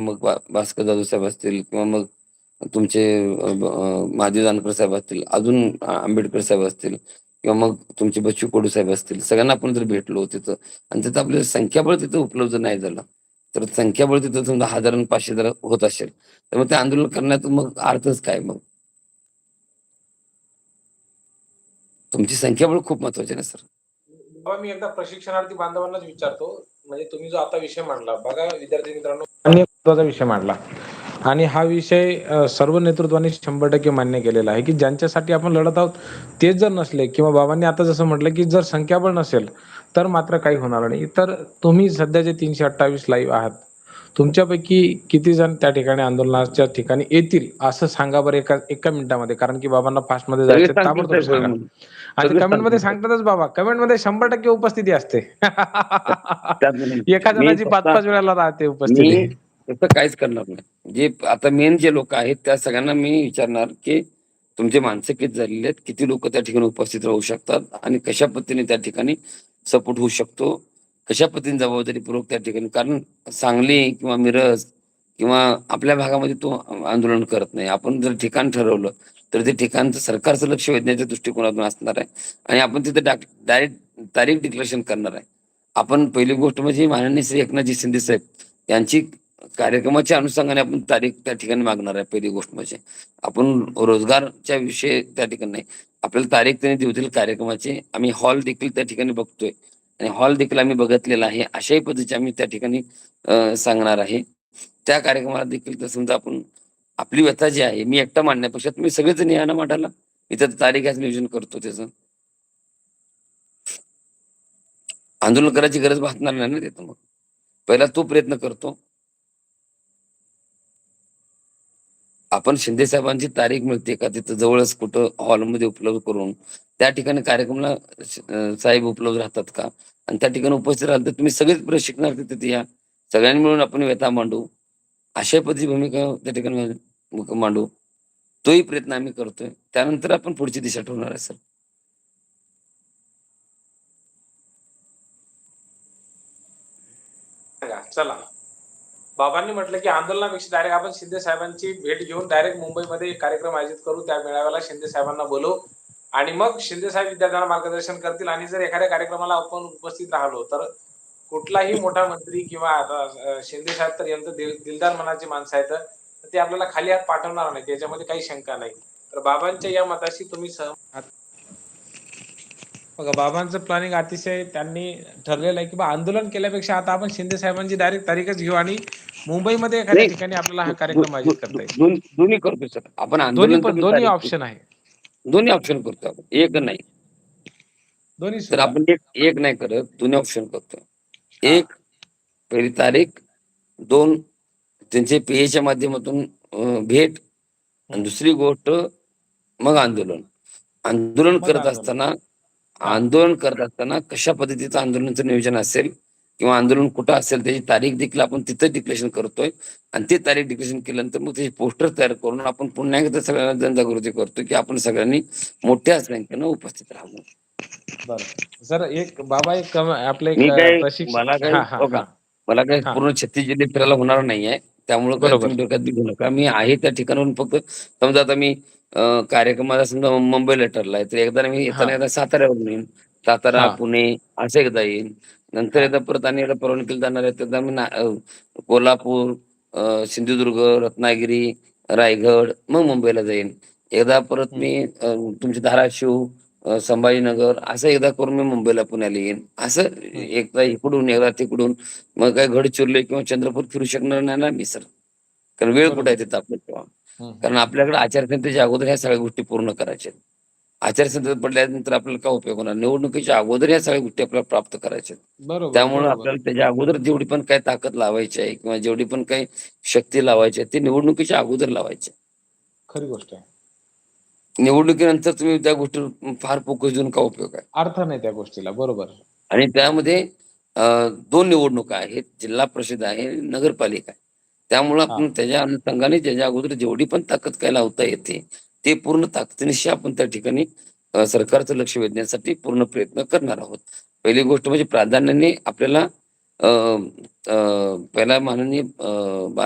मग भा भास्कर जाधव साहेब असतील किंवा मग तुमचे अ, महादेव जानकर साहेब असतील अजून आंबेडकर साहेब असतील किंवा मग तुमचे बच्चू कडू साहेब असतील सगळ्यांना आपण जर भेटलो तिथं आणि तिथं आपल्याला संख्याबळ तिथं उपलब्ध नाही झालं तर संख्याबळ तिथं समजा हजार आणि पाचशे जर होत असेल तर मग ते आंदोलन करण्यात मग अर्थच काय मग? तुमची संख्याबळ खूप महत्वाची ना सर. बाबा मी एकदा प्रशिक्षणार्थी बांधवांनाच विचारतो म्हणजे तुम्ही जो आता विषय मांडला बघा विद्यार्थी मित्रांनो अन्य महत्त्वाचा विषय मांडला. आणि हा विषय सर्व नेतृत्वाने शंभर टक्के मान्य केलेला आहे की ज्यांच्यासाठी आपण लढत आहोत तेच जर नसले किंवा बाबांनी आता जसं म्हटलं की जर संख्याबळ नसेल तर मात्र काही होणार नाही. तर तुम्ही सध्याचे तीनशे अठ्ठावीस लाईव्ह आहात तुमच्यापैकी किती जण त्या ठिकाणी आंदोलनाच्या ठिकाणी येतील असं सांगा बरं एका एका मिनिटामध्ये कारण की बाबांना फास्टमध्ये जायचं ताबडतोब सांगा. आणि कमेंटमध्ये. सांगतातच बाबा कमेंटमध्ये शंभर टक्के उपस्थिती असते. एका जणाची पाच पाच वेळेला राहते उपस्थिती तसं काहीच करणार नाही जे आता मेन जे लोक आहेत त्या सगळ्यांना मी विचारणार की तुमचे माणसं किती झालेले आहेत किती लोक त्या ठिकाणी उपस्थित राहू शकतात आणि कशा पद्धतीने त्या ठिकाणी सपोर्ट होऊ शकतो कशा पद्धतीने जबाबदारीपूर्वक त्या ठिकाणी कारण सांगली किंवा मिरज किंवा आपल्या भागामध्ये तो आंदोलन करत नाही. आपण जर ठिकाण ठरवलं तर ते ठिकाणचं सरकारचं लक्ष वेधण्याच्या दृष्टिकोनातून असणार आहे. आणि आपण तिथे डायरेक्ट तारीख डिक्लेरेशन करणार आहे. आपण पहिली गोष्ट म्हणजे माननीय श्री एकनाथजी शिंदे साहेब यांची कार्यक्रमाच्या अनुषंगाने आपण तारीख त्या ठिकाणी मागणार आहे पहिली गोष्ट म्हणजे. आपण रोजगारच्या विषय त्या ठिकाणी नाही. आपल्याला तारीख त्यांनी देतील कार्यक्रमाची आम्ही हॉल देखील त्या ठिकाणी बघतोय. आणि हॉल देखील आम्ही बघितलेला आहे. अशाही पद्धतीचे आम्ही त्या ठिकाणी सांगणार आहे. त्या कार्यक्रमाला देखील तर समजा आपण आपली व्यथा जी आहे मी एकटा मांडण्यापेक्षा तुम्ही सगळेजण या ना मांडायला? इथं तारीख नियोजन करतो त्याचं. आंदोलन करायची गरज भासणार नाही ना तिथं मग. पहिला तो प्रयत्न करतो. आपण शिंदे साहेबांची तारीख मिळते का? तिथं जवळच कुठं हॉलमध्ये उपलब्ध करून त्या ठिकाणी कार्यक्रमाला साहेब उपलब्ध राहतात का? आणि त्या ठिकाणी उपस्थित राहिलं तर तुम्ही सगळेच प्रशिक्षणार्थी तिथे या. सगळ्यांनी मिळून आपण व्यथा मांडू. अशा पद्धती भूमिका त्या ठिकाणी मांडू. तोही प्रयत्न आम्ही करतोय. त्यानंतर आपण पुढची दिशा ठरवणार आहे सर. चला. बाबांनी म्हटलं की आंदोलनापेक्षा डायरेक्ट आपण शिंदे साहेबांची भेट घेऊन डायरेक्ट मुंबईमध्ये कार्यक्रम आयोजित करू. त्या मेळाव्याला शिंदे साहेबांना बोलवू. आणि मग शिंदे साहेब विद्यार्थ्यांना मार्गदर्शन करतील आणि जर एखाद्या कार्यक्रमाला आपण उपस्थित राहिलो तर कुठलाही मोठा मंत्री किंवा आता शिंदे साहेब तर यांचं दिलदार मनाची माणसं आहेत तर ते आपल्याला खाली हात पाठवणार नाही त्याच्यामध्ये काही शंका नाही. तर बाबांच्या या मताशी तुम्ही सहमत बघा बाबांचं प्लॅनिंग अतिशय त्यांनी ठरलेलं आहे की बा आंदोलन केल्यापेक्षा आता आपण शिंदे साहेबांची डायरेक्ट तारीखच घेऊ आणि मुंबईमध्ये एखाद्या. ठिकाणी आपल्याला हा कार्यक्रम आयोजित करता येईल दोन- दोन्ही करतो सर आपण दोन्ही आंदोलन दोन्ही ऑप्शन आहे दोन्ही ऑप्शन करतो आपण एक नाही दोन्ही तर सुद्धा. आपण एक एक नाही करत दोन्ही ऑप्शन करतो. एक पहिली तारीख दोन त्यांचे पेयच्या माध्यमातून भेट आणि. दुसरी गोष्ट मग आंदोलन आंदोलन करत. असताना. आंदोलन करत असताना कशा पद्धतीचं आंदोलनाचं नियोजन असेल किंवा आंदोलन कुठं असेल त्याची तारीख देखील आपण तिथं डिक्लेरेशन करतोय. आणि ते तारीख डिक्लेरेशन केल्यानंतर मग त्याचे पोस्टर तयार करून आपण पुन्हा एकदा सगळ्यांना जनजागृती करतो की आपण सगळ्यांनी मोठ्या संख्येनं उपस्थित राहू बरं. सर एक बाबा एक आपले मला काय हा. मला काय हा. पूर्ण छत्तीस जिल्हे फिरायला होणार नाहीये. त्यामुळे डोक्यात घेऊ नका. मी आहे त्या ठिकाणावरून फक्त समजा आता मी कार्यक्रमाला समजा मुंबईला ठरलाय तर एकदा मी येताना. एकदा साताऱ्यावरून येईन. सातारा. पुणे असं एकदा येईन. नंतर. एकदा परत आणि परवानगी केली जाणार आहे कोल्हापूर सिंधुदुर्ग रत्नागिरी रायगड मग मुंबईला जाईन एकदा परत मी तुमची धाराशिव संभाजीनगर असं एकदा करून मी मुंबईला पुण्याला येईन असं एकदा इकडून एकदा तिकडून मग काय गडचिरोली किंवा चंद्रपूर फिरू शकणार नाही ना मी सर कारण वेळ. कुठे आहे तिथं आपल्या तेव्हा. कारण आपल्याकडे आचारसंहितेच्या अगोदर ह्या सगळ्या गोष्टी पूर्ण करायच्या आहेत. आचारसंहितेत पडल्यानंतर आपल्याला काय उपयोग होणार निवडणुकीच्या अगोदर ह्या सगळ्या गोष्टी आपल्याला प्राप्त करायच्या त्यामुळे. आपल्याला त्याच्या अगोदर जेवढी पण काही ताकद लावायची आहे किंवा जेवढी पण काही शक्ती लावायची आहे ती निवडणुकीच्या अगोदर लावायची. खरी गोष्ट आहे निवडणुकीनंतर तुम्ही त्या गोष्टीवर फार फोकस देऊन का उपयोग आहे अर्थ नाही त्या गोष्टीला बरोबर आणि त्यामध्ये दोन निवडणुका आहेत जिल्हा परिषद आहे नगरपालिका आहे त्यामुळे आपण त्याच्या अनुषंगाने त्याच्या अगोदर जेवढी पण ताकद काय लावता येते ते पूर्ण ताकदीनिशी आपण त्या ठिकाणी सरकारचं लक्ष वेधण्यासाठी पूर्ण प्रयत्न करणार आहोत. पहिली गोष्ट म्हणजे प्राधान्याने आपल्याला अ, पहिला माननीय अ, बा